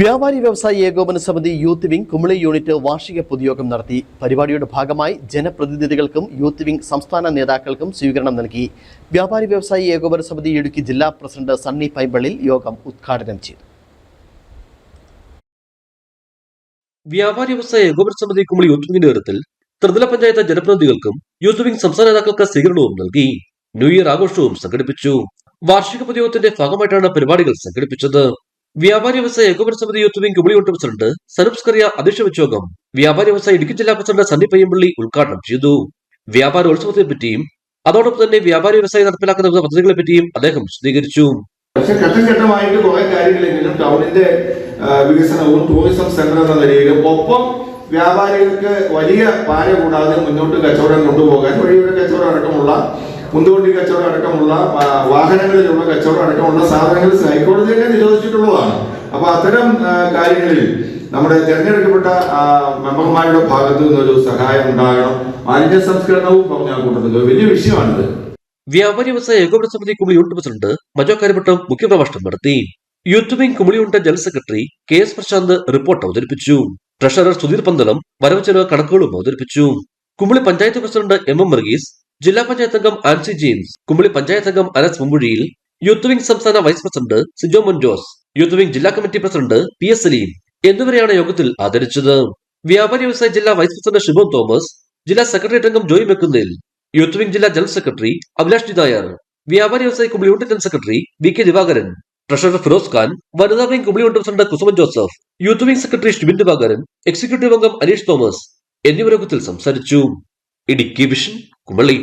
വ്യാപാരി വ്യവസായി ഏകോപന സമിതി യൂത്ത് വിംഗ് കുമിളി യൂണിറ്റ് വാർഷിക പൊതുയോഗം നടത്തി. പരിപാടിയുടെ ഭാഗമായി ജനപ്രതിനിധികൾക്കും യൂത്ത് വിംഗ് സംസ്ഥാന നേതാക്കൾക്കും സ്വീകരണം നൽകി. വ്യാപാരി വ്യവസായി ഏകോപന സമിതി ഇടുക്കി ജില്ലാ പ്രസിഡന്റ് സണ്ണി പൈമ്പള്ളിൽ യോഗം ഉദ്ഘാടനം ചെയ്തു. വ്യാപാരി വ്യവസായ ഏകോപന സമിതി കുമളി യൂത്ത് വിംഗിന്റെ നേതൃത്വത്തിൽ ത്രിതല പഞ്ചായത്ത് ജനപ്രതിനിധികൾക്കും യൂത്ത് വിംഗ് സംസ്ഥാന നേതാക്കൾക്ക് സ്വീകരണവും നൽകി. ന്യൂ ഇയർ ആഘോഷവും സംഘടിപ്പിച്ചു. വാർഷിക പൊതുയോഗത്തിന്റെ ഭാഗമായിട്ടാണ് പരിപാടികൾ സംഘടിപ്പിച്ചത്. വ്യാപാരി വ്യവസായ ഏകോപന സമിതി youth wing Kumily unit president Sanab Skaria അധ്യക്ഷ വിച്ചോകം വ്യാപാരി വ്യവസായ ഇടുക്കി ജില്ലാ പ്രസിഡന്റ് സന്ദീപ് പയ്യമ്പള്ളി ഉദ്ഘാടനം ചെയ്തു. വ്യാപാരോത്സവത്തെ പറ്റിയും അതോടൊപ്പം തന്നെ വ്യാപാരി വ്യവസായി നടപ്പിലാക്കുന്ന വിവിധ പദ്ധതികളെ പറ്റിയും അദ്ദേഹം വിശദീകരിച്ചു. പക്ഷെ ഘട്ടംഘട്ടമായിട്ട് കുറെ കാര്യങ്ങളെങ്കിലും ടൗണിന്റെ വികസനവും ടൂറിസം സെന്റർ എന്ന നിലയിലും ഒപ്പം വ്യാപാരികൾക്ക് വലിയ പാര കൂടാതെ മുന്നോട്ട് കച്ചവടം കൊണ്ടുപോകാൻ വഴിയുടെ കച്ചവടം അടക്കമുള്ള മുന്തുവണ്ടി കച്ചവടം അടക്കമുള്ള വാഹനങ്ങളിലുള്ള കച്ചവടം അടക്കമുള്ള സാധനങ്ങൾ ഹൈക്കോടതി തന്നെ നിരോധിച്ചിട്ടുള്ളതാണ്. അപ്പൊ അത്തരം കാര്യങ്ങളിൽ നമ്മുടെ തിരഞ്ഞെടുക്കപ്പെട്ട മെമ്പർമാരുടെ ഭാഗത്തു നിന്നൊരു സഹായം ഉണ്ടാകണം. മാലിന്യ സംസ്കരണവും പറഞ്ഞ കൂട്ടത്തിൽ വലിയ വിഷയമാണിത്. വ്യാപാരി വ്യവസായ ഏകോപന സമിതി കുമളി യൂണിറ്റ് പ്രസിഡന്റ് മജോ കാര്യവട്ടം മുഖ്യപ്രഭാഷണം നടത്തി. Wing Kumily unit general secretary K S Prashanth report അവതരിപ്പിച്ചു. ട്രഷറർ സുധീർ പന്തളം വരവ് ചെലവ് കണക്കുകളും അവതരിപ്പിച്ചു. Kumily panchayat president M M Varghese ജില്ലാ പഞ്ചായത്ത് അംഗം ആൻസി ജെയിംസ് കുമ്പളി പഞ്ചായത്ത് അംഗം അനസ് മുമ്പുഴിയിൽ യൂത്ത് വിംഗ് സംസ്ഥാന vice president Sijo Monjose youth wing ജില്ലാ committee president P S Saleem എന്നിവരെയാണ് യോഗത്തിൽ ആദരിച്ചത്. വ്യാപാരി വ്യവസായ ജില്ലാ വൈസ് പ്രസിഡന്റ് ഷിബോൻ തോമസ് ജില്ലാ സെക്രട്ടേറിയറ്റ് അംഗം ജോയി മെക്കുന്നിൽ യൂത്ത് വിംഗ് ജില്ലാ ജനറൽ സെക്രട്ടറി അഭിലാഷ് ജിതായർ വ്യാപാരി വ്യവസായി Kumily unit general secretary V K Divakaran treasurer Firoz Khan വനിതാ wing Kumily unit president Kusuman Joseph youth wing secretary Shibin Divakaran executive അംഗം അനീഷ് തോമസ് എന്നിവർ യോഗത്തിൽ സംസാരിച്ചു. ഇടുക്കി വിഷൻ കുമളി